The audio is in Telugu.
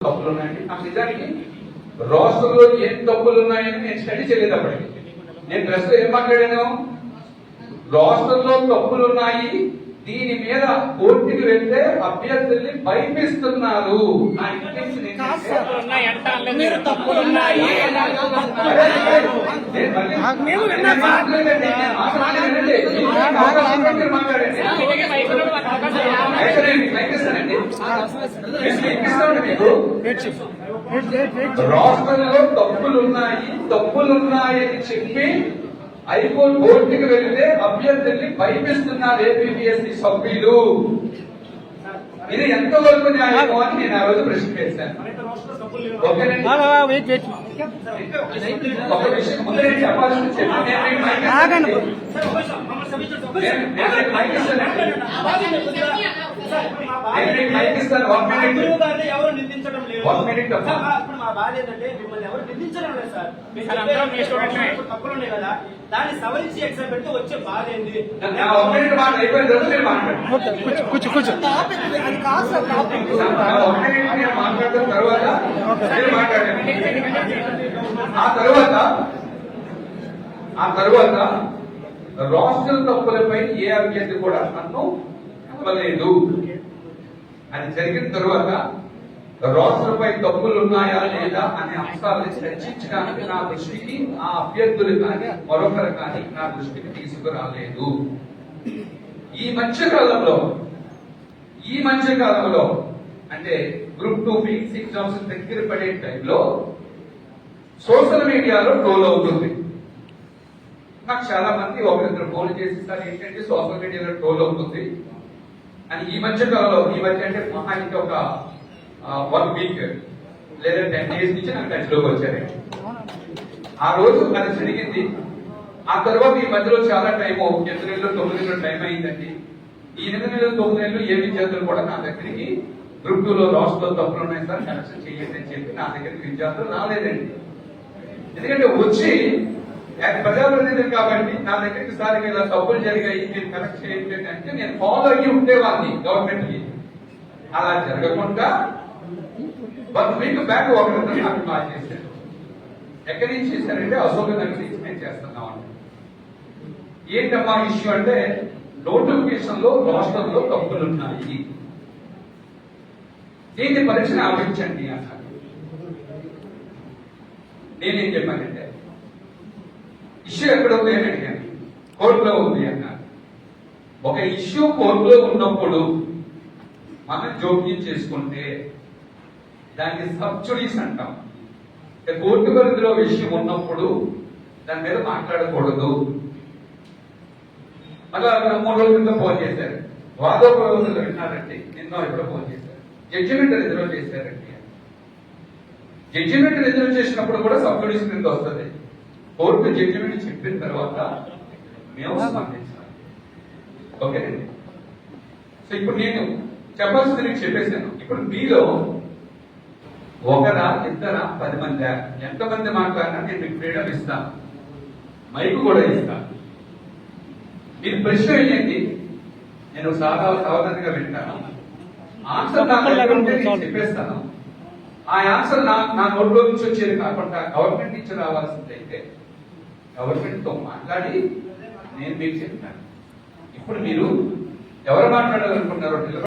తప్పులు ఉన్నాయండి నాకు నిజానికి రోస్టర్లో ఏం తప్పులు ఉన్నాయని నేను స్టడీ చేయలేదు అప్పటికి నేను డ్రెస్ ఏం మాట్లాడాను? రోస్టర్లో తప్పులు ఉన్నాయి దీని మీద కోర్టుకి వెళ్తే అభ్యర్థుల్ని భయపిస్తున్నారు. మాట్లాడండి, మీకు? రాష్ట్రంలో తప్పులున్నాయి తప్పులున్నాయని చెప్పి హైకోర్టు కోర్టుకి వెళ్తే అభ్యర్థుల్ని భయపిస్తున్నారు ఏపీఎస్సీ సభ్యులు. ఇది ఎంతవరకు న్యాయమో అని నేను ఆ రోజు ప్రశ్న ఓకేనండి ఒక విషయం ముందు నేను మీకు ఇస్తాను. నిందించడం లేదు. One minute అమ్మా. సార్, ఇప్పుడు మా బాధ ఏంటంటే మిమ్మల్ని ఎవరు నిందించడం లేదు సార్. మీరు సార్, చెప్పే అందరం మీ స్టూడెంట్సే. తప్పులు ఉన్నాయి కదా. దాన్ని సవరించి ఎగ్జామ్ పెడితే వచ్చే బాధ ఏంది? తర్వాత మాట్లాడిన ఆ తర్వాత ఆ తర్వాత రాష్ట్ర తప్పులపై ఏ అభ్యర్థి కూడా నన్ను ఇవ్వలేదు అది జరిగిన తర్వాత రాష్ట్రపై తప్పులు ఉన్నాయా లేదా అనే అంశాలను చర్చించడానికి నా దృష్టికి ఆ అభ్యర్థులు కానీ మరొకరు కానీ నా దృష్టికి తీసుకురాలేదు. ఈ మధ్య కాలంలో ఈ మధ్య కాలంలో అంటే గ్రూప్ టూ ఫిజిక్స్ ఎగ్జామ్స్ దగ్గర పడే టైంలో సోషల్ మీడియాలో ట్రోల్ అవుతుంది. నాకు చాలా మంది ఒకరిద్దరు ఫోన్ చేసి సార్ ఏంటంటే సోషల్ మీడియాలో ట్రోల్ అవుతుంది? అని ఈ మధ్య కాలంలో ఈ మధ్య అంటే మహా ఇంకా ఒక వన్ వీక్ లేదా టెన్ డేస్ నుంచి నాకు టచ్లోకి వచ్చారు. ఆ రోజు అది జరిగింది. ఆ తర్వాత ఈ మధ్యలో చాలా టైం ఎనిమిది నెలలు తొమ్మిది నెలలు టైం అయిందండి ఈ ఎనిమిది నెలలు తొమ్మిది నెలలు ఏ విద్యార్థులు కూడా నా దగ్గరికి గ్రూప్ టూ లో రాష్ట్రంలో తప్పులు ఉన్నాయి సార్ కనెక్షన్ చేయండి అని చెప్పి నా దగ్గరికి విద్యార్థులు రాలేదండి. ఎందుకంటే వచ్చి ప్రజలు లేదు కాబట్టి నా దగ్గరికి సార్ ఇలా తప్పులు జరిగాయి మీరు కరెక్ట్ చేయండి అంటే నేను ఫాలో అయ్యి ఉండేవాడిని గవర్నమెంట్కి. అలా జరగకుండా వన్ వీక్ బ్యాక్ ఒకరిద్దరు నాకు కాల్ చేశారు ఎక్కడి నుంచి చేశారంటే అశోక్ నగర్ నుంచి మేము చేస్తున్నాం అంటే ఏంటమ్మా ఇష్యూ అంటే నోటిఫికేషన్లో రాష్ట్రంలో తప్పులు ఉన్నాయి. దీన్ని పరీక్షను ఆపించండి అన్నారు నేనేం చెప్పానంటే ఇష్యూ ఎక్కడ ఉంది అని అడిగాను. కోర్టులో ఉంది అన్నారు ఒక ఇష్యూ కోర్టులో ఉన్నప్పుడు మనం జోక్యం చేసుకుంటే దాన్ని సబ్సిడీస్ అంటాం. కోర్టు పరిధిలో విషయం ఉన్నప్పుడు దాని మీద మాట్లాడకూడదు. మళ్ళా మూడు రోజుల క్రితం ఫోన్ చేశారు. వాదోపరోధులు విన్నారండి. నిన్న ఎప్పుడో ఫోన్ చేశారు. జడ్జిమెంట్ రిజర్వ్ చేశారండి. జడ్జిమెంట్ రిజర్వ్ చేసినప్పుడు కూడా సబ్సిడీస్ కింద వస్తుంది. కోర్టు జడ్జిమెంట్ చెప్పిన తర్వాత మేము స్పందించాలి. ఓకేనండి. సో ఇప్పుడు నేను చెప్పాల్సింది నీకు చెప్పేశాను. ఇప్పుడు మీలో ఒకరా ఇద్దరా పది మంది. ఎంతమంది మాట్లాడినా నేను మీకు ఫ్రీడమ్ ఇస్తాను మైక్ కూడా ఇస్తాను మీరు ప్రశ్న వేయండి. నేను సాదా సావధానంగా వింటాను. ఆన్సర్ నా దగ్గర ఉంటే నేను చెప్పేస్తాను. ఆ ఆన్సర్ నా నా నోట్లో నుంచి వచ్చేది కాకుండా గవర్నమెంట్ నుంచి రావాల్సింది అయితే గవర్నమెంట్తో మాట్లాడి నేను మీకు చెప్తాను. ఇప్పుడు మీరు ఎవరు మాట్లాడాలనుకుంటున్నారో